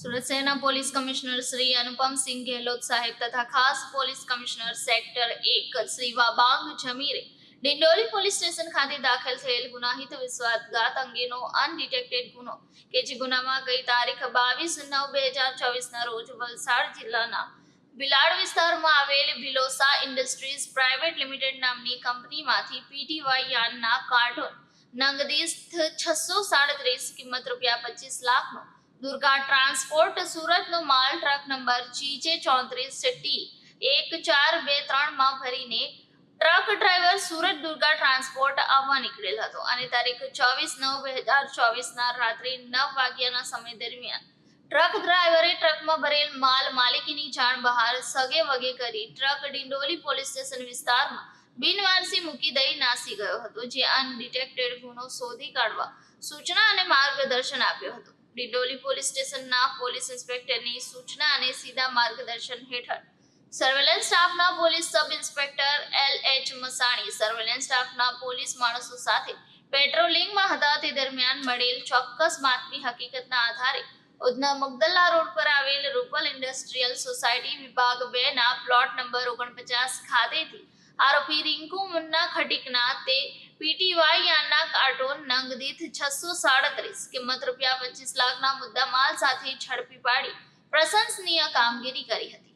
સુરત શહેરના police commissioner Shri Anupamsinh Gehlot સાહેબ તથા ખાસ પોલીસ કમિશનર સેક્ટર એક શ્રી વાબાંગ જમીરે ડિંડોલી પોલીસ સ્ટેશન ખાતે દાખલ થયેલ ગુનાહિત વિશ્વાસઘાત અંગેનો અનડિટેક્ટેડ ગુનો કે જે ગુનામાં ગઈ તારીખ બાવીસ નવ બે હજાર ચોવીસના રોજ વલસાડ જિલ્લાના બિલાડ વિસ્તારમાં આવેલ ભિલોસા ઇન્ડસ્ટ્રીઝ પ્રાઇવેટ લિમિટેડ નામની કંપનીમાંથી પીટીવાય યાનના કાર્ટૂન નંગદીસ્થ છસો સાડત્રીસ કિંમત રૂપિયા પચીસ લાખનો દુર્ગા ટ્રાન્સપોર્ટ, સુરતનો માલ ટ્રક નંબર જીજે ચોત્રીસ ટી એક ચાર બે ત્રણમાં ભરીને truck driver Surat Durga transport આવવા નીકળેલ હતો. અને તારીખ ચોવીસ નવ બે હજાર ચોવીસના રાત્રે નવ વાગ્યાના સમય દરમિયાન ટ્રક ડ્રાઈવરે ટ્રકમાં ભરેલ માલ માલિકીની જાણ બહાર સગે વગે કરી ટ્રક ડિંડોલી પોલીસ સ્ટેશન વિસ્તારમાં બિનવારસી મૂકી દઈ નાસી ગયો હતો, જે અનડિટેક્ટેડ ગુનો શોધી કાઢવા સૂચના અને માર્ગદર્શન આપ્યું હતું. ડિંડોલી પોલીસ સ્ટેશનના પોલીસ ઇન્સ્પેક્ટરની સૂચના અને સીધા માર્ગદર્શન હેઠળ સર્વેલન્સ સ્ટાફના police sub inspector L H Masani, surveillance સ્ટાફના પોલીસ માણસો સાથે પેટ્રોલિંગમાં હતા. તે દરમિયાન મળેલ ચોક્કસ બાતમી હકીકતના આધારે ઉધના મગદલ્લા રોડ પર આવેલ રૂપલ ઇન્ડસ્ટ્રીયલ સોસાયટી વિભાગ બે ના પ્લોટ નંબર ઓગણપચાસ ખાતેથી આરોપી રિંકુ મુન્ના ખટીકના તે પીટીવાય યાનના કાર્ટૂન નંગ દીઠ છસો સાડત્રીસ કિંમત રૂપિયા પચીસ લાખના મુદ્દામાલ સાથે ઝડપી પાડી પ્રશંસનીય કામગીરી કરી હતી.